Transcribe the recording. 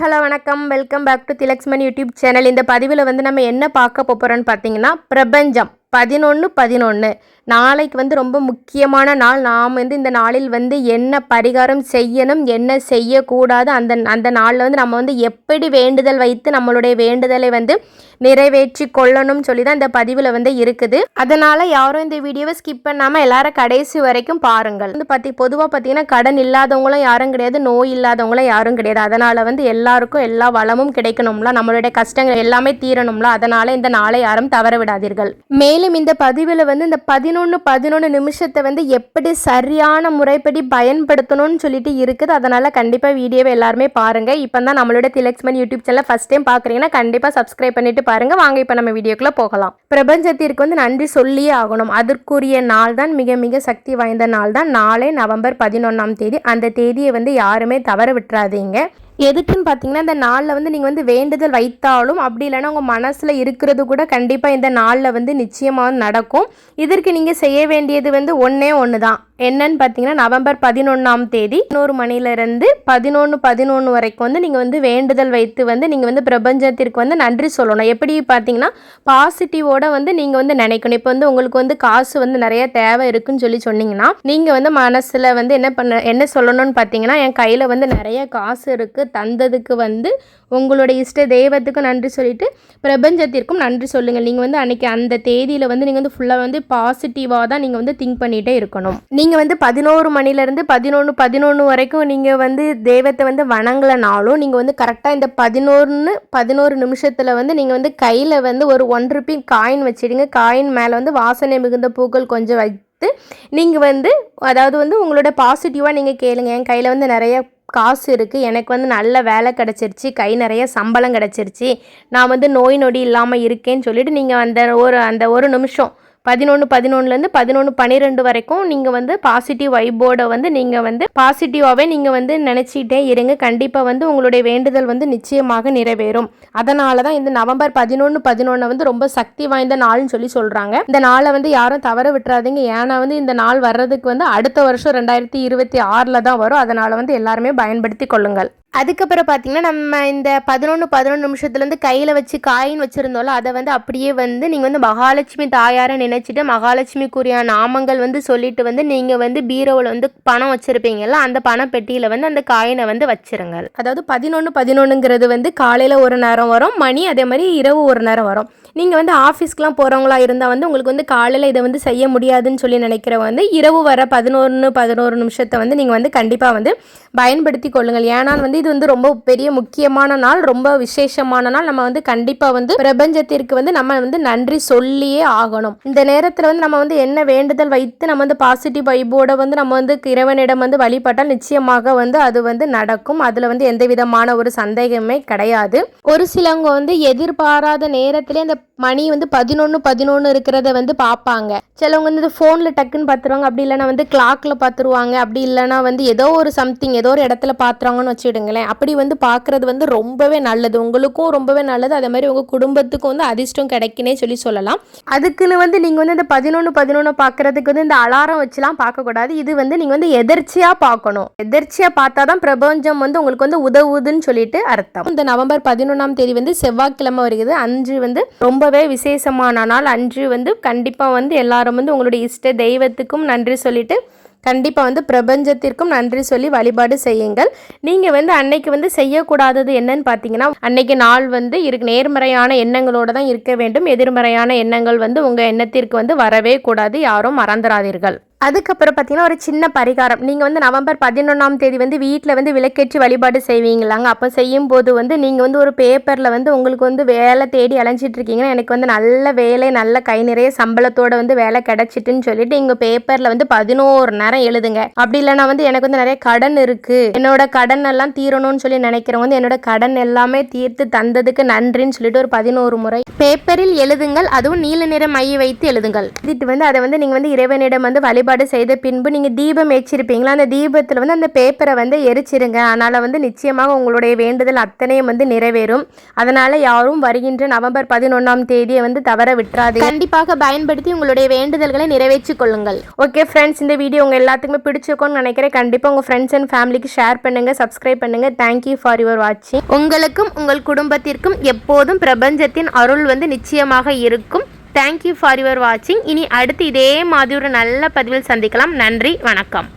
Hello வணக்கம். Welcome back to Thilaksman YouTube channel. இந்த பதிவில் வந்து நம்ம என்ன பார்க்க போகிறோன்னு பார்த்தீங்கன்னா பிரபஞ்சம் பதினொன்று பதினொன்று நாளைக்கு வந்து ரொம்ப முக்கியமான நாள். நாம் வந்து இந்த நாளில் வந்து என்ன பரிகாரம் செய்யணும் என்ன செய்யக்கூடாது அந்த அந்த நாளில் வந்து நம்ம வந்து எப்படி வேண்டுதல் வைத்து நம்மளுடைய வேண்டுதலை வந்து நிறைவேற்றி கொள்ளணும்னு சொல்லி தான் இந்த பதிவில் வந்து இருக்குது. அதனால் யாரும் இந்த வீடியோவை ஸ்கிப் பண்ணாமல் எல்லாரும் கடைசி வரைக்கும் பாருங்கள். வந்து பார்த்தி பொதுவாக பார்த்தீங்கன்னா கடன் இல்லாதவங்களும் யாரும் கிடையாது நோய் இல்லாதவங்களும் யாரும் கிடையாது. அதனால் வந்து எல்லாருக்கும் எல்லா வளமும் கிடைக்கணும்ல நம்மளுடைய கஷ்டங்கள் எல்லாமே தீரணும்ல அதனால் இந்த நாளை யாரும் தவற விடாதீர்கள். மேலும் இந்த பதிவில் வந்து இந்த பதினொன்று பதினொன்று நிமிஷத்தை வந்து எப்படி சரியான முறைப்படி பயன்படுத்தணும்னு சொல்லிட்டு இருக்குது. அதனால் கண்டிப்பாக வீடியோவை எல்லாருமே பாருங்கள் இப்போ தான் நம்மளோட Thilaksman YouTube channel first time பார்க்குறீங்கன்னா கண்டிப்பாக சப்ஸ்கிரைப் பண்ணிட்டு பாருங்கள் வாங்க இப்போ நம்ம வீடியோக்குள்ளே போகலாம். பிரபஞ்சத்திற்கு வந்து நன்றி சொல்லியே ஆகணும். அதற்குரிய நாள் தான் மிக மிக சக்தி வாய்ந்த நாள் தான். நாளை நவம்பர் பதினொன்றாம் தேதி. அந்த தேதியை வந்து யாருமே தவற விட்டுறாதீங்க. எதுக்குன்னு பார்த்தீங்கன்னா இந்த நாளில் வந்து நீங்கள் வந்து வேண்டுதல் வைத்தாலும் அப்படி இல்லைன்னா உங்கள் மனசில் இருக்கிறது கூட கண்டிப்பாக இந்த நாளில் வந்து நிச்சயமாக நடக்கும். இதற்கு நீங்கள் செய்ய வேண்டியது வந்து ஒன்றே ஒன்று தான் என்னன்னு பார்த்தீங்கன்னா நவம்பர் பதினொன்றாம் தேதி இன்னொரு மணிலேருந்து பதினொன்று பதினொன்று வரைக்கும் வந்து நீங்கள் வந்து வேண்டுதல் வைத்து வந்து நீங்கள் வந்து பிரபஞ்சத்திற்கு வந்து நன்றி சொல்லணும். எப்படி பார்த்தீங்கன்னா பாசிட்டிவோட வந்து நீங்கள் வந்து நினைக்கணும். இப்போ வந்து உங்களுக்கு வந்து காசு வந்து நிறைய தேவை இருக்குன்னு சொல்லி சொன்னீங்கன்னா நீங்கள் வந்து மனசில் வந்து என்ன பண்ண என்ன சொல்லணும்னு பார்த்தீங்கன்னா என் கையில் வந்து நிறைய காசு இருக்குது தந்ததுக்கு வந்து உங்களுடைய இஷ்ட தெய்வத்துக்கும் நன்றி சொல்லிவிட்டு பிரபஞ்சத்திற்கும் நன்றி சொல்லுங்கள். நீங்கள் வந்து அன்றைக்கி அந்த தேதியில் வந்து நீங்கள் வந்து ஃபுல்லாக வந்து பாசிட்டிவாக தான் நீங்கள் வந்து திங்க் பண்ணிகிட்டே இருக்கணும். நீங்கள் வந்து பதினோரு மணிலேருந்து பதினொன்று பதினொன்று வரைக்கும் நீங்கள் வந்து தெய்வத்தை வந்து வணங்கலைனாலும் நீங்கள் வந்து கரெக்டாக இந்த பதினோருன்னு பதினோரு நிமிஷத்தில் வந்து நீங்கள் வந்து கையில் வந்து ஒரு ஒன் ருபி காயின் வச்சிடுங்க. காயின் மேலே வந்து வாசனை மிகுந்த பூக்கள் கொஞ்சம் பார்த்து நீங்கள் வந்து அதாவது வந்து உங்களோட பாசிட்டிவாக நீங்கள் கேளுங்க. என் கையில் வந்து நிறைய காசு இருக்குது எனக்கு வந்து நல்ல வேலை கிடச்சிருச்சு. கை நிறைய சம்பளம் கிடச்சிருச்சு. நான் வந்து நோய் நொடி இல்லாமல் இருக்கேன்னு சொல்லிட்டு நீங்கள் அந்த ஒரு அந்த ஒரு நிமிஷம் பதினொன்று பதினொன்றுலேருந்து பதினொன்று பன்னிரெண்டு வரைக்கும் நீங்கள் வந்து பாசிட்டிவ் வைப்போட வந்து நீங்கள் வந்து பாசிட்டிவாகவே நீங்கள் வந்து நினச்சிக்கிட்டே இருங்க. கண்டிப்பாக வந்து உங்களுடைய வேண்டுதல் வந்து நிச்சயமாக நிறைவேறும். அதனால தான் இந்த நவம்பர் பதினொன்று பதினொன்று வந்து ரொம்ப சக்தி வாய்ந்த நாள்னு சொல்லி சொல்கிறாங்க இந்த நாளை வந்து யாரும் தவற விட்டுறாதீங்க. ஏன்னா வந்து இந்த நாள் வர்றதுக்கு வந்து அடுத்த வருஷம் ரெண்டாயிரத்தி இருபத்தி ஆறில் தான் வரும். அதனால் வந்து எல்லாருமே பயன்படுத்தி கொள்ளுங்கள். அதுக்கப்புறம் பார்த்தீங்கன்னா நம்ம இந்த பதினொன்று பதினொன்று நிமிஷத்துலேருந்து கையில் வச்சு காயின் வச்சுருந்தோம்ல அதை வந்து அப்படியே வந்து நீங்கள் வந்து மகாலட்சுமி தாயாரை நினச்சிட்டு மகாலட்சுமிக்குரிய நாமங்கள் வந்து சொல்லிட்டு வந்து நீங்கள் வந்து பீரோவில் வந்து பணம் வச்சுருப்பீங்கல்ல அந்த பணப்பெட்டியில் வந்து அந்த காயினை வந்து வச்சுருங்க அதாவது பதினொன்று பதினொன்றுங்கிறது வந்து காலையில் ஒரு நேரம் வரும் மணி அதே மாதிரி இரவு ஒரு நேரம் வரும். நீங்கள் வந்து ஆஃபீஸ்க்குலாம் போகிறவங்களா இருந்தால் வந்து உங்களுக்கு வந்து காலையில் இதை வந்து செய்ய முடியாதுன்னு சொல்லி நினைக்கிறவங்க வந்து இரவு வர பதினொன்று பதினோரு நிமிஷத்தை வந்து நீங்கள் வந்து கண்டிப்பாக வந்து பயன்படுத்தி கொள்ளுங்கள். ஏன்னா வந்து இது வந்து ரொம்ப பெரிய முக்கியமான நாள் ரொம்ப விசேஷமான நாள். நம்ம வந்து கண்டிப்பாக வந்து பிரபஞ்சத்திற்கு வந்து நம்ம வந்து நன்றி சொல்லியே ஆகணும். இந்த நேரத்தில் வந்து நம்ம வந்து என்ன வேண்டுதல் வைத்து நம்ம வந்து பாசிட்டிவ் வைபோட வந்து நம்ம வந்து இறைவனிடம் வந்து வழிபட்டால் நிச்சயமாக வந்து அது வந்து நடக்கும். அதில் வந்து எந்த விதமான ஒரு சந்தேகமே கிடையாது. ஒரு சிலவங்க வந்து எதிர்பாராத நேரத்திலே அந்த மணி வந்து பதினொன்று பதினொன்று இருக்கிறத வந்து பார்ப்பாங்க. சிலவங்க வந்து ஃபோனில் டக்குன்னு பார்த்துருவாங்க. அப்படி இல்லைன்னா வந்து கிளாக்கில் பார்த்துருவாங்க. அப்படி இல்லைன்னா வந்து ஏதோ ஒரு சம்திங் ஏதோ ஒரு இடத்துல பார்த்துருவாங்கன்னு வச்சுடுங்களேன் அப்படி வந்து பார்க்குறது வந்து ரொம்பவே நல்லது. உங்களுக்கும் ரொம்பவே நல்லது. அதே மாதிரி உங்கள் குடும்பத்துக்கும் வந்து அதிர்ஷ்டம் கிடைக்குனே சொல்லி சொல்லலாம். அதுக்குன்னு வந்து நீங்கள் வந்து இந்த பதினொன்று பதினொன்று பார்க்குறதுக்கு வந்து இந்த அலாரம் வச்சுலாம் பார்க்கக்கூடாது. இது வந்து நீங்கள் வந்து எதர்ச்சியாக பார்க்கணும். எதர்ச்சியாக பார்த்தா தான் பிரபஞ்சம் வந்து உங்களுக்கு வந்து உதவுதுன்னு சொல்லிட்டு அர்த்தம். இந்த நவம்பர் பதினொன்றாம் தேதி வந்து செவ்வாய்க்கிழமை வருகிறது. அஞ்சு வந்து ரொம்ப ரொம்பவே விசேஷமான நாள் அன்று வந்து கண்டிப்பாக வந்து எல்லாரும் வந்து உங்களுடைய இஷ்ட தெய்வத்துக்கும் நன்றி சொல்லிட்டு கண்டிப்பாக வந்து பிரபஞ்சத்திற்கும் நன்றி சொல்லி வழிபாடு செய்யுங்கள். நீங்கள் வந்து அன்னைக்கு வந்து செய்யக்கூடாதது என்னன்னு பார்த்தீங்கன்னா அன்னைக்கு நாள் வந்து இருக்கு நேர்மறையான எண்ணங்களோடு தான் இருக்க வேண்டும். எதிர்மறையான எண்ணங்கள் வந்து உங்கள் எண்ணத்திற்கு வந்து வரவே கூடாது. யாரும் மறந்துடாதீர்கள் அதுக்கப்புறம் பார்த்தீங்கன்னா ஒரு சின்ன பரிகாரம். நீங்கள் வந்து நவம்பர் பதினொன்றாம் தேதி வந்து வீட்டில் வந்து விளக்கேற்றி வழிபாடு செய்வீங்களாங்க. அப்போ செய்யும்போது வந்து நீங்கள் வந்து ஒரு பேப்பரில் வந்து உங்களுக்கு வந்து வேலை தேடி அலைஞ்சிட்டு இருக்கீங்கன்னா எனக்கு வந்து நல்ல வேலை நல்ல கை நிறைய சம்பளத்தோட வந்து வேலை கிடைச்சிட்டுன்னு சொல்லிட்டு இங்கே பேப்பரில் வந்து பதினோரு நேரம் எழுதுங்க. அப்படி இல்லைனா வந்து எனக்கு வந்து நிறைய கடன் இருக்குது என்னோட கடன் எல்லாம் தீரணும்னு சொல்லி நினைக்கிறவங்க வந்து என்னோட கடன் எல்லாமே தீர்த்து தந்ததுக்கு நன்றின்னு சொல்லிட்டு ஒரு பதினோரு முறை பேப்பரில் எழுதுங்கள். அதுவும் நீல நிற மைய வைத்து எழுதுங்கள். இதுட்டு வந்து அதை வந்து நீங்கள் வந்து இறைவனிடம் வந்து வழிபாடு வழிபாடு செய்த பின்பு நீங்கள் தீபம் ஏற்றிருப்பீங்களா? அந்த தீபத்தில் வந்து அந்த பேப்பரை வந்து எரிச்சிருங்க. அதனால் வந்து நிச்சயமாக உங்களுடைய வேண்டுதல் அத்தனையும் வந்து நிறைவேறும். அதனால் யாரும் வருகின்ற நவம்பர் பதினொன்றாம் தேதியை வந்து தவற விட்டுறாது கண்டிப்பாக பயன்படுத்தி உங்களுடைய வேண்டுதல்களை நிறைவேற்றிக் கொள்ளுங்கள். ஓகே ஃப்ரெண்ட்ஸ் இந்த வீடியோ உங்கள் எல்லாத்துக்குமே பிடிச்சிருக்கும்னு நினைக்கிறேன். கண்டிப்பாக உங்கள் ஃப்ரெண்ட்ஸ் அண்ட் ஃபேமிலிக்கு ஷேர் பண்ணுங்கள் சப்ஸ்கிரைப் பண்ணுங்கள் தேங்க்யூ ஃபார் யுவர் வாட்சிங் உங்களுக்கும் உங்கள் குடும்பத்திற்கும் எப்போதும் பிரபஞ்சத்தின் அருள் வந்து நிச்சயமாக இருக்கும். தேங்க்யூ ஃபார் யுவர் வாட்சிங் இனி அடுத்து இதே மாதிரி ஒரு நல்ல பதிவில் சந்திக்கலாம். நன்றி வணக்கம்.